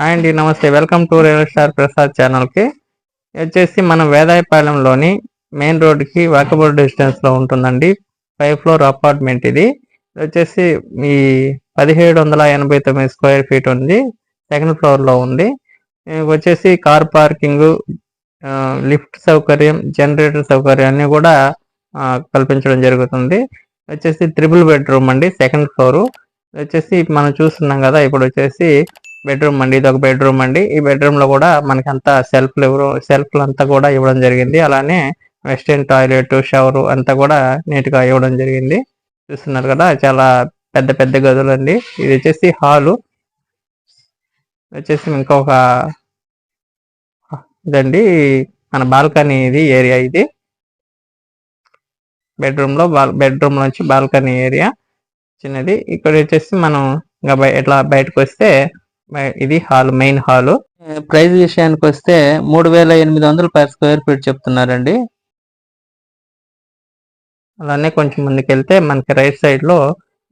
Hi అండి నమస్తే. Welcome to real star Prasad ఛానల్కి. వచ్చేసి మన వేదాయపాలెంలోని మెయిన్ రోడ్కి వాకబుల్ డిస్టెన్స్లో ఉంటుందండి. ఫైవ్ ఫ్లోర్ అపార్ట్మెంట్ ఇది. వచ్చేసి ఈ పదిహేడు వందల ఎనభై తొమ్మిది స్క్వేర్ ఫీట్ ఉంది. సెకండ్ ఫ్లోర్లో ఉంది. వచ్చేసి కార్ పార్కింగ్ లిఫ్ట్ సౌకర్యం జనరేటర్ సౌకర్యం అన్ని కూడా కల్పించడం జరుగుతుంది. వచ్చేసి త్రిబుల్ బెడ్రూమ్ అండి సెకండ్ ఫ్లోర్. వచ్చేసి మనం చూస్తున్నాం కదా ఇప్పుడు వచ్చేసి బెడ్రూమ్ అండి ఇది ఒక బెడ్రూమ్ అండి. ఈ బెడ్రూమ్లో కూడా మనకి అంతా సెల్ఫ్ సెల్ఫ్ అంతా కూడా ఇవ్వడం జరిగింది. అలానే వెస్టర్న్ టాయిలెట్ షవర్ అంతా కూడా నీట్గా ఇవ్వడం జరిగింది. చూస్తున్నారు కదా చాలా పెద్ద పెద్ద గదులు అండి. ఇది వచ్చేసి హాలు వచ్చేసి ఇంకొక ఇదండి మన బాల్కనీ ఇది ఏరియా ఇది. బెడ్రూమ్లో బెడ్రూమ్ నుంచి బాల్కనీ ఏరియా చిన్నది. ఇక్కడ వచ్చేసి మనం ఇంకా ఇట్లా బయటకు వస్తే ఇది హాల్ మెయిన్ హాల్. ప్రైస్ విషయానికి వస్తే మూడు వేల ఎనిమిది వందలు పర్ స్క్వేర్ ఫీట్ చెప్తున్నారండి. అలానే కొంచెం ముందుకు వెళ్తే మనకి రైట్ సైడ్లో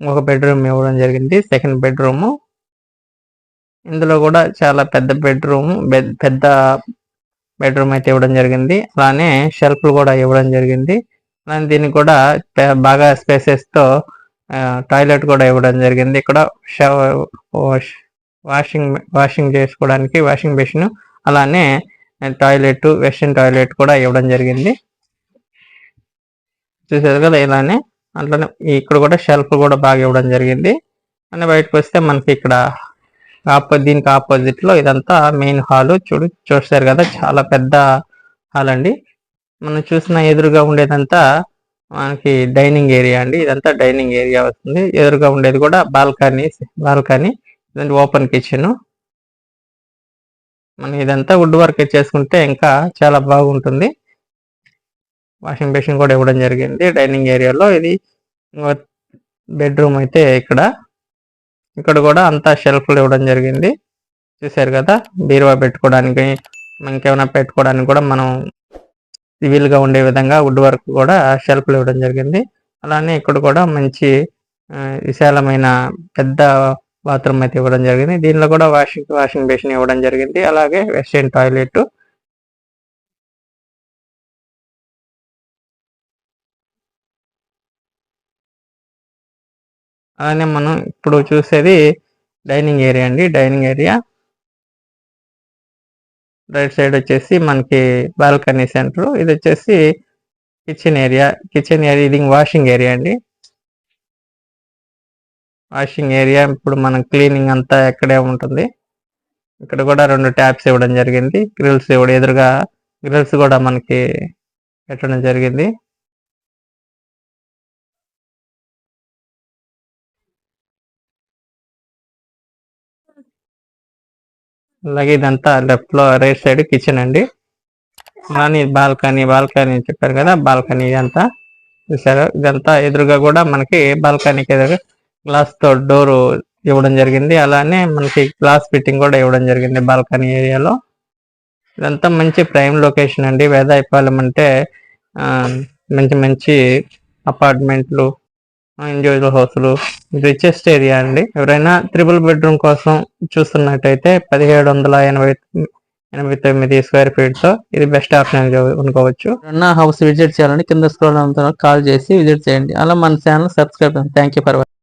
ఒక బెడ్రూమ్ ఇవ్వడం జరిగింది సెకండ్ బెడ్రూమ్. ఇందులో కూడా చాలా పెద్ద బెడ్రూమ్ పెద్ద బెడ్రూమ్ అయితే ఇవ్వడం జరిగింది. అలానే షెల్ఫ్ కూడా ఇవ్వడం జరిగింది. అలానే దీనికి కూడా బాగా స్పేసెస్తో టాయిలెట్ కూడా ఇవ్వడం జరిగింది. ఇక్కడ వాషింగ్ వాషింగ్ చేసుకోవడానికి వాషింగ్ మెషిన్ అలానే టాయిలెట్ వెస్ట్రన్ టాయిలెట్ కూడా ఇవ్వడం జరిగింది. చూసారు కదా ఇలానే అట్లనే ఇక్కడ కూడా షెల్ఫ్ కూడా బాగా ఇవ్వడం జరిగింది. అని బయటకు వస్తే మనకి ఇక్కడ ఆపో దీనికి ఆపోజిట్లో ఇదంతా మెయిన్ హాల్. చూడు చూస్తారు కదా చాలా పెద్ద హాల్ అండి. మనం చూసిన ఎదురుగా ఉండేదంతా మనకి డైనింగ్ ఏరియా అండి. ఇదంతా డైనింగ్ ఏరియా వస్తుంది. ఎదురుగా ఉండేది కూడా బాల్కనీ బాల్కనీ. ఓపెన్ కిచెన్ మనం ఇదంతా వుడ్ వర్క్ చేసుకుంటే ఇంకా చాలా బాగుంటుంది. వాషింగ్ మెషిన్ కూడా ఇవ్వడం జరిగింది. డైనింగ్ ఏరియాలో ఇది బెడ్రూమ్ అయితే ఇక్కడ. ఇక్కడ కూడా అంతా షెల్ఫ్లు ఇవ్వడం జరిగింది. చూసారు కదా? బీరువా పెట్టుకోవడానికి ఇంకేమైనా పెట్టుకోవడానికి కూడా మనం సివిల్గా ఉండే విధంగా వుడ్ వర్క్ కూడా షెల్ఫ్లు ఇవ్వడం జరిగింది. అలానే ఇక్కడ కూడా మంచి విశాలమైన పెద్ద బాత్రూమ్ అయితే ఇవ్వడం జరిగింది. దీనిలో కూడా వాషింగ్ వాషింగ్ బేసిన్ ఇవ్వడం జరిగింది. అలాగే వెస్టర్న్ టాయిలెట్ అలానే మనం ఇప్పుడు చూసేది డైనింగ్ ఏరియా అండి. డైనింగ్ ఏరియా రైట్ సైడ్ వచ్చేసి మనకి బాల్కనీ సెంటర్ ఇది వచ్చేసి కిచెన్ ఏరియా కిచెన్ ఏరియా ఇది వాషింగ్ ఏరియా అండి. Washing area. ఇప్పుడు మనం క్లీనింగ్ అంతా ఎక్కడే ఉంటుంది. ఇక్కడ కూడా రెండు ట్యాప్స్ ఇవ్వడం జరిగింది. గ్రిల్స్ ఇవ్వడం ఎదురుగా గ్రిల్స్ కూడా మనకి పెట్టడం జరిగింది. అలాగే ఇదంతా లెఫ్ట్లో రైట్ సైడ్ కిచెన్ అండి. అలానే బాల్కనీ బాల్కనీ చెప్పారు కదా బాల్కనీ ఇదంతా. చూసారు ఇదంతా ఎదురుగా కూడా మనకి బాల్కనీకి ఎదురుగా గ్లాస్తో డోర్ ఇవ్వడం జరిగింది. అలానే మనకి గ్లాస్ ఫిట్టింగ్ కూడా ఇవ్వడం జరిగింది బాల్కనీ ఏరియాలో. ఇదంతా మంచి ప్రైమ్ లొకేషన్ అండి. వేదాయపాలెం అంటే మంచి మంచి అపార్ట్మెంట్లు ఇండివిజువల్ హౌస్లు రిచెస్ట్ ఏరియా అండి. ఎవరైనా త్రిబుల్ బెడ్రూమ్ కోసం చూస్తున్నట్టయితే పదిహేడు వందల ఎనభై ఎనభై తొమ్మిది స్క్వేర్ ఫీట్తో ఇది బెస్ట్ ఆప్షన్ అనుకోవచ్చు. హౌస్ విజిట్ చేయాలని కింద స్క్రోల్ కాల్ చేసి విజిట్ చేయండి. అలా మన channel subscribe thank you for